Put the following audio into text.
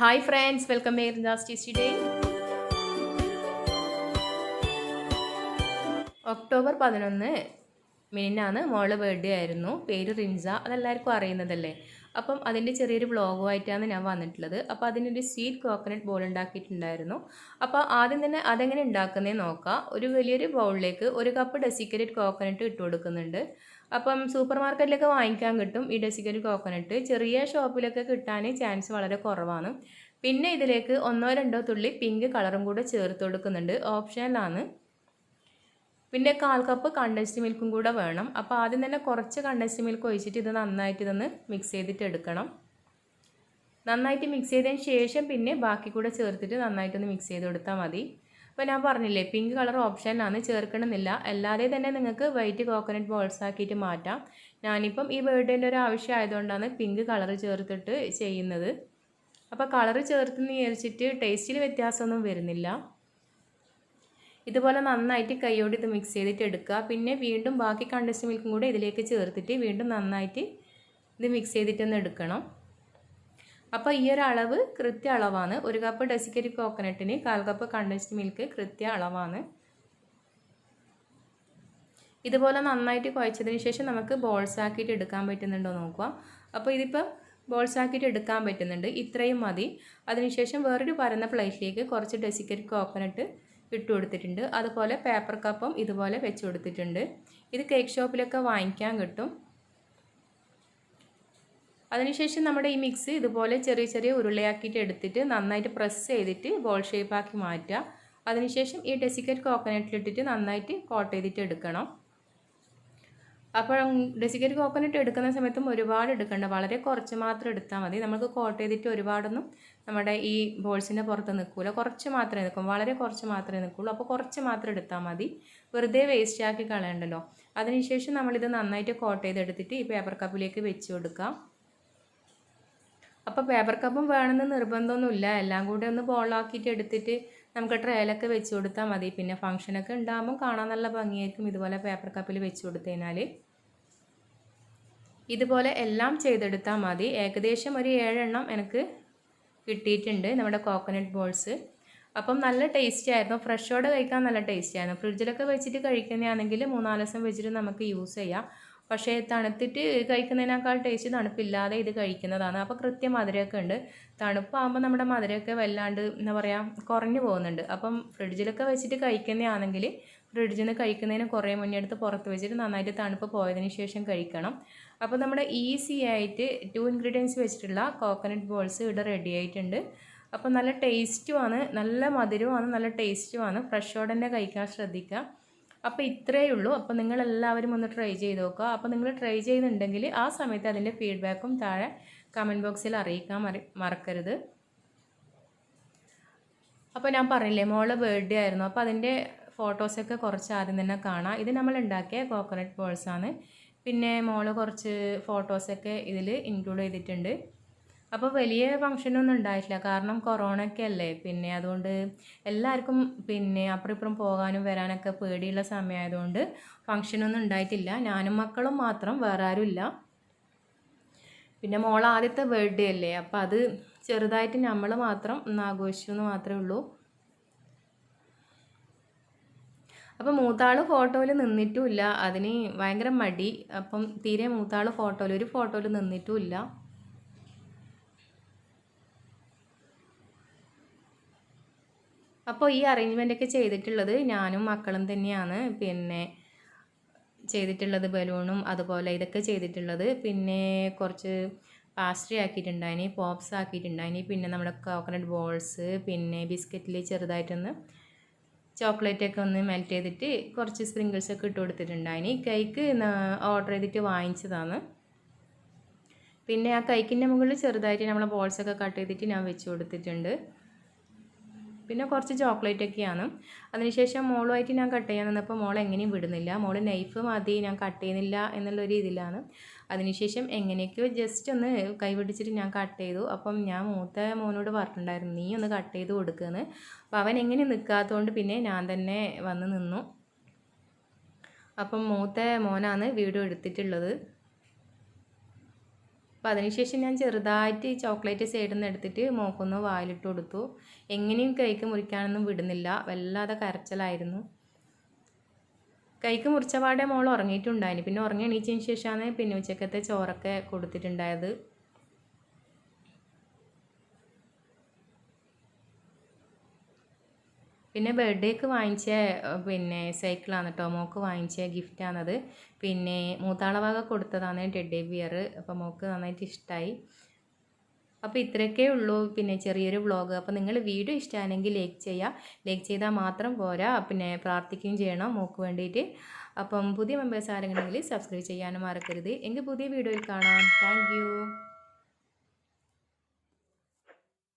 Hi friends welcome back tasty day October പതിനൊന്ന് മിനിനാണ് മോൾ birthday ആയിരുന്നു. പേര് റിൻസ അതെല്ലാവർക്കും അറിയുന്നതല്ലേ? അപ്പം അതിന്റെ ചെറിയൊരു വ്ളോഗുമായിട്ടാണ് ഞാൻ വന്നിട്ടുള്ളത്. അപ്പോൾ അതിനൊരു സ്വീറ്റ് കോക്കനട്ട് ബോൾ ഉണ്ടാക്കിയിട്ടുണ്ടായിരുന്നു. അപ്പോൾ ആദ്യം തന്നെ അതെങ്ങനെ ഉണ്ടാക്കുന്നതെന്ന് നോക്കാം. ഒരു വലിയൊരു ബൗളിലേക്ക് ഒരു കപ്പ് ഡെസിക്കറ്റഡ് കോക്കനട്ട് ഇട്ട് കൊടുക്കുന്നുണ്ട്. അപ്പം സൂപ്പർ മാർക്കറ്റിലൊക്കെ വാങ്ങിക്കാൻ കിട്ടും. ഈ ഡെസിക്കറ്റ് കോക്കനട്ട്. ചെറിയ ഷോപ്പിലൊക്കെ കിട്ടാൻ ചാൻസ് വളരെ കുറവാണ്. പിന്നെ ഇതിലേക്ക് ഒന്നോ രണ്ടോ തുള്ളി പിങ്ക് കളറും കൂടെ ചേർത്ത് കൊടുക്കുന്നുണ്ട്. ഓപ്ഷനിലാണ് പിന്നെ കാൽ കപ്പ് കണ്ടൻസ്ഡ് മിൽക്കും കൂടെ വേണം. അപ്പോൾ ആദ്യം തന്നെ കുറച്ച് കണ്ടൻസ്ഡ് മിൽക്ക് ഒഴിച്ചിട്ട് ഇത് നന്നായിട്ട് ഇതൊന്ന് മിക്സ് ചെയ്തിട്ട് എടുക്കണം. നന്നായിട്ട് മിക്സ് ചെയ്തതിന് ശേഷം പിന്നെ ബാക്കി കൂടെ ചേർത്തിട്ട് നന്നായിട്ടൊന്ന് മിക്സ് ചെയ്ത് കൊടുത്താൽ മതി. അപ്പോൾ ഞാൻ പറഞ്ഞില്ലേ പിങ്ക് കളർ ഓപ്ഷനാണ് ചേർക്കണമെന്നില്ല. അല്ലാതെ തന്നെ നിങ്ങൾക്ക് വൈറ്റ് കോക്കനട്ട് ബോൾസ് ആക്കിയിട്ട് മാറ്റാം. ഞാനിപ്പം ഈ ബേർഡേന്റെ ഒരു ആവശ്യം ആയതുകൊണ്ടാണ് പിങ്ക് കളർ ചേർത്തിട്ട് ചെയ്യുന്നത്. അപ്പോൾ കളർ ചേർത്ത് വിചാരിച്ചിട്ട് ടേസ്റ്റിൽ വ്യത്യാസമൊന്നും വരുന്നില്ല. ഇതുപോലെ നന്നായിട്ട് കൈയോട് ഇത് മിക്സ് ചെയ്തിട്ട് എടുക്കുക. പിന്നെ വീണ്ടും ബാക്കി കണ്ടസ്റ്റ് മിൽക്കും കൂടെ ഇതിലേക്ക് ചേർത്തിട്ട് വീണ്ടും നന്നായിട്ട് ഇത് മിക്സ് ചെയ്തിട്ടൊന്ന് എടുക്കണം. അപ്പോൾ ഈ ഒരു അളവ് കൃത്യ അളവാണ്. ഒരു കപ്പ് ഡെസിക്കരി കോക്കനട്ടിന് കാൽ കപ്പ് കണ്ടൻസ്ഡ് മിൽക്ക് കൃത്യ അളവാണ്. ഇതുപോലെ നന്നായിട്ട് കുഴച്ചതിന് ശേഷം നമുക്ക് ബോൾസ് ആക്കിയിട്ട് എടുക്കാൻ പറ്റുന്നുണ്ടോ നോക്കുക. അപ്പോൾ ഇതിപ്പോൾ ബോൾസ് ആക്കിയിട്ട് എടുക്കാൻ പറ്റുന്നുണ്ട്. ഇത്രയും മതി. അതിനുശേഷം വേറൊരു പരന്ന പ്ലേറ്റിലേക്ക് കുറച്ച് ഡെസിക്കരി കോക്കനട്ട് ഇട്ട് കൊടുത്തിട്ടുണ്ട്. അതുപോലെ പേപ്പർ കപ്പും ഇതുപോലെ വെച്ച് കൊടുത്തിട്ടുണ്ട്. ഇത് കേക്ക് ഷോപ്പിലൊക്കെ വാങ്ങിക്കാൻ കിട്ടും. അതിനുശേഷം നമ്മുടെ ഈ മിക്സ് ഇതുപോലെ ചെറിയ ചെറിയ ഉരുളയാക്കിയിട്ട് എടുത്തിട്ട് നന്നായിട്ട് പ്രസ് ചെയ്തിട്ട് ബോൾ ഷേപ്പാക്കി മാറ്റുക. അതിനുശേഷം ഈ ഡെസിക്കറ്റ് കോക്കനട്ടിലിട്ടിട്ട് നന്നായിട്ട് കോട്ട് ചെയ്തിട്ട് എടുക്കണം. അപ്പോൾ ഡെസിക്കറ്റ് കോക്കനട്ട് എടുക്കുന്ന സമയത്തും ഒരുപാട് എടുക്കണ്ട. വളരെ കുറച്ച് മാത്രം എടുത്താൽ മതി. നമുക്ക് കോട്ട് ചെയ്തിട്ട് ഒരുപാടൊന്നും നമ്മുടെ ഈ ബോൾസിന്റെ പുറത്ത് നിൽക്കില്ല കുറച്ച് മാത്രമേ നിൽക്കും. വളരെ കുറച്ച് മാത്രമേ നിൽക്കുള്ളൂ. അപ്പോൾ കുറച്ച് മാത്രം എടുത്താൽ മതി. വെറുതെ വേസ്റ്റ് ആക്കി കളയണ്ടല്ലോ. അതിനുശേഷം നമ്മളിത് നന്നായിട്ട് കോട്ട് ചെയ്തെടുത്തിട്ട് ഈ പേപ്പർ കപ്പിലേക്ക് വെച്ച് കൊടുക്കാം. അപ്പോൾ പേപ്പർ കപ്പും വേണമെന്ന് നിർബന്ധമൊന്നുമില്ല. എല്ലാം കൂടി ഒന്ന് ബോളാക്കിയിട്ട് എടുത്തിട്ട് നമുക്ക് ട്രേലൊക്കെ വെച്ച് കൊടുത്താൽ മതി. പിന്നെ ഫംഗ്ഷനൊക്കെ ഉണ്ടാകുമ്പോൾ കാണാൻ നല്ല ഭംഗിയായിരിക്കും ഇതുപോലെ പേപ്പർ കപ്പിൽ വെച്ച് കൊടുത്തു കഴിഞ്ഞാൽ ഇതുപോലെ എല്ലാം ചെയ്തെടുത്താൽ മതി. ഏകദേശം ഒരു ഏഴെണ്ണം എനിക്ക് കിട്ടിയിട്ടുണ്ട് നമ്മുടെ കോക്കനട്ട് ബോൾസ് അപ്പം നല്ല ടേസ്റ്റി ആയിരുന്നു. ഫ്രഷോടെ കഴിക്കാൻ നല്ല ടേസ്റ്റി ആയിരുന്നു. ഫ്രിഡ്ജിലൊക്കെ വെച്ചിട്ട് കഴിക്കുന്നതാണെങ്കിൽ മൂന്നാൽ ദിവസം വെച്ചിട്ട് നമുക്ക് യൂസ് ചെയ്യാം. പക്ഷേ തണുത്തിട്ട് കഴിക്കുന്നതിനേക്കാൾ ടേസ്റ്റ് തണുപ്പില്ലാതെ ഇത് കഴിക്കുന്നതാണ്. അപ്പോൾ കൃത്യം മധുരമൊക്കെ ഉണ്ട്. തണുപ്പാകുമ്പോൾ നമ്മുടെ മധുരമൊക്കെ വല്ലാണ്ട് എന്താ പറയുക കുറഞ്ഞു പോകുന്നുണ്ട്. അപ്പം ഫ്രിഡ്ജിലൊക്കെ വെച്ചിട്ട് കഴിക്കുന്നതാണെങ്കിൽ ഫ്രിഡ്ജിൽ നിന്ന് കഴിക്കുന്നതിന് കുറേ മുന്നേ എടുത്ത് പുറത്ത് വെച്ചിട്ട് നന്നായിട്ട് തണുപ്പ് പോയതിന് ശേഷം കഴിക്കണം. അപ്പോൾ നമ്മുടെ ഈസി ആയിട്ട് ടു ഇൻഗ്രീഡിയൻസ് വെച്ചിട്ടുള്ള കോക്കനട്ട് ബോൾസ് ഇവിടെ റെഡി ആയിട്ടുണ്ട്. അപ്പോൾ നല്ല ടേസ്റ്റുമാണ് നല്ല മധുരവുമാണ് നല്ല ടേസ്റ്റുമാണ് ഫ്രഷോടെ തന്നെ കഴിക്കാൻ ശ്രദ്ധിക്കുക. അപ്പോൾ ഇത്രയേ ഉള്ളൂ. അപ്പോൾ നിങ്ങളെല്ലാവരും ഒന്ന് ട്രൈ ചെയ്ത് നോക്കുക. അപ്പോൾ നിങ്ങൾ ട്രൈ ചെയ്യുന്നുണ്ടെങ്കിൽ ആ സമയത്ത് അതിന്റെ ഫീഡ്ബാക്കും താഴെ കമന്റ് ബോക്സിൽ അറിയിക്കാൻ മറക്കരുത്. അപ്പോൾ ഞാൻ പറഞ്ഞില്ലേ മോളെ ബർത്ത്ഡേ ആയിരുന്നു. അപ്പോൾ അതിന്റെ ഫോട്ടോസൊക്കെ കുറച്ച് ആദ്യം തന്നെ കാണാം. ഇത് നമ്മൾ ഉണ്ടാക്കിയ കോക്കനട്ട് ബോൾസാണ് പിന്നെ മോൾ കുറച്ച് ഫോട്ടോസൊക്കെ ഇതിൽ ഇൻക്ലൂഡ് ചെയ്തിട്ടുണ്ട്. അപ്പോൾ വലിയ ഫങ്ഷനൊന്നും ഉണ്ടായിട്ടില്ല. കാരണം കൊറോണ ഒക്കെ അല്ലേ പിന്നെ അതുകൊണ്ട് എല്ലാവർക്കും പിന്നെ അപ്പുറം ഇപ്പുറം പോകാനും വരാനൊക്കെ പേടിയുള്ള സമയമായതുകൊണ്ട് ഫങ്ഷനൊന്നും ഉണ്ടായിട്ടില്ല. ഞാനും മക്കളും മാത്രം വേറെ ആരുമില്ല. പിന്നെ മോൾ ആദ്യത്തെ ബർത്ത്ഡേ അല്ലേ? അപ്പോൾ അത് ചെറുതായിട്ട് നമ്മൾ മാത്രം ഒന്ന് ആഘോഷിച്ചു എന്ന് മാത്രമേ ഉള്ളൂ. അപ്പം മൂത്താൾ ഫോട്ടോയിൽ നിന്നിട്ടുമില്ല. അതിന് ഭയങ്കര മടി. അപ്പം തീരെ മൂത്താൾ ഫോട്ടോയിൽ ഒരു ഫോട്ടോയിൽ നിന്നിട്ടുമില്ല. അപ്പോൾ ഈ അറേഞ്ച്മെന്റ് ഒക്കെ ചെയ്തിട്ടുള്ളത് ഞാനും മക്കളും തന്നെയാണ്. പിന്നെ ചെയ്തിട്ടുള്ളത് ബലൂണും അതുപോലെ ഇതൊക്കെ ചെയ്തിട്ടുള്ളത്. പിന്നെ കുറച്ച് പാസ്ട്രി ആക്കിയിട്ടുണ്ടായിനി പോപ്സ് ആക്കിയിട്ടുണ്ടായിനി പിന്നെ നമ്മുടെ കോക്കനട്ട് ബോൾസ് പിന്നെ ബിസ്ക്കറ്റിൽ ചെറുതായിട്ടൊന്ന് ചോക്ലേറ്റൊക്കെ ഒന്ന് മെൽറ്റ് ചെയ്തിട്ട് കുറച്ച് സ്പ്രിങ്കിൾസ് ഒക്കെ ഇട്ട് കൊടുത്തിട്ടുണ്ടായിനി. കേക്ക് ഓർഡർ ചെയ്തിട്ട് വാങ്ങിച്ചതാണ്. പിന്നെ ആ കൈക്കിന്റെ മുകളിൽ ചെറുതായിട്ട് നമ്മളെ ബോൾസൊക്കെ കട്ട് ചെയ്തിട്ട് ഞാൻ വെച്ച് കൊടുത്തിട്ടുണ്ട്. പിന്നെ കുറച്ച് ചോക്ലേറ്റ് ഒക്കെയാണ്. അതിനുശേഷം മോളുമായിട്ട് ഞാൻ കട്ട് ചെയ്യാൻ നിന്നപ്പോൾ മോൾ എങ്ങനെയും വിടുന്നില്ല. മോൾ നൈഫ് മതി ഞാൻ കട്ട് ചെയ്യുന്നില്ല എന്നുള്ള രീതിയിലാണ് അതിനുശേഷം എങ്ങനെയൊക്കെയോ ജസ്റ്റ് ഒന്ന് കൈപിടിച്ചിട്ട് ഞാൻ കട്ട് ചെയ്തു. അപ്പം ഞാൻ മൂത്ത മോനോട് പറഞ്ഞിട്ടുണ്ടായിരുന്നു നീ ഒന്ന് കട്ട് ചെയ്ത് കൊടുക്കുമെന്ന് അപ്പോൾ അവൻ എങ്ങനെ നിൽക്കാത്തതുകൊണ്ട് പിന്നെ ഞാൻ തന്നെ വന്ന് നിന്നു. അപ്പം മൂത്ത മോനാണ് വീഡിയോ എടുത്തിട്ടുള്ളത്. അപ്പോൾ അതിനുശേഷം ഞാൻ ചെറുതായിട്ട് ചോക്ലേറ്റ് സൈഡിൽ നിന്ന് എടുത്തിട്ട് മോക്കൊന്ന് വായിലിട്ട് കൊടുത്തു. എങ്ങനെയും കൈക്ക് മുറിക്കാനൊന്നും വിടുന്നില്ല. വല്ലാതെ കരച്ചിലായിരുന്നു. കൈക്ക് മുറിച്ച പാടെ മോൾ ഉറങ്ങിയിട്ടുണ്ടായിരുന്നു. പിന്നെ ഉറങ്ങി എണീച്ചതിന് ശേഷമാണ് പിന്നെ ഉച്ചക്കത്തെ ചോറൊക്കെ കൊടുത്തിട്ടുണ്ടായത്. പിന്നെ ബർത്ത്ഡേക്ക് വാങ്ങിച്ച പിന്നെ സൈക്കിളാണ് കേട്ടോ മോക്ക് വാങ്ങിച്ച ഗിഫ്റ്റാണത് പിന്നെ മൂത്താള വക കൊടുത്തതാണ് ടെഡ്ഡി ബിയർ അപ്പോൾ മോക്ക് നന്നായിട്ട് ഇഷ്ടമായി അപ്പോൾ ഇത്രയൊക്കെ ഉള്ളൂ. പിന്നെ ചെറിയൊരു വ്ളോഗ് അപ്പോൾ നിങ്ങൾ വീഡിയോ ഇഷ്ടമാണെങ്കിൽ ലൈക്ക് ചെയ്യുക ലൈക്ക് ചെയ്താൽ മാത്രം പോരാ. പിന്നെ പ്രാർത്ഥിക്കുകയും ചെയ്യണം മോക്ക് വേണ്ടിയിട്ട്. അപ്പം പുതിയ മെമ്പേഴ്സ് ആരെങ്കിലും സബ്സ്ക്രൈബ് ചെയ്യാനും മറക്കരുത്. എങ്കിൽ പുതിയ വീഡിയോയിൽ കാണാം. താങ്ക്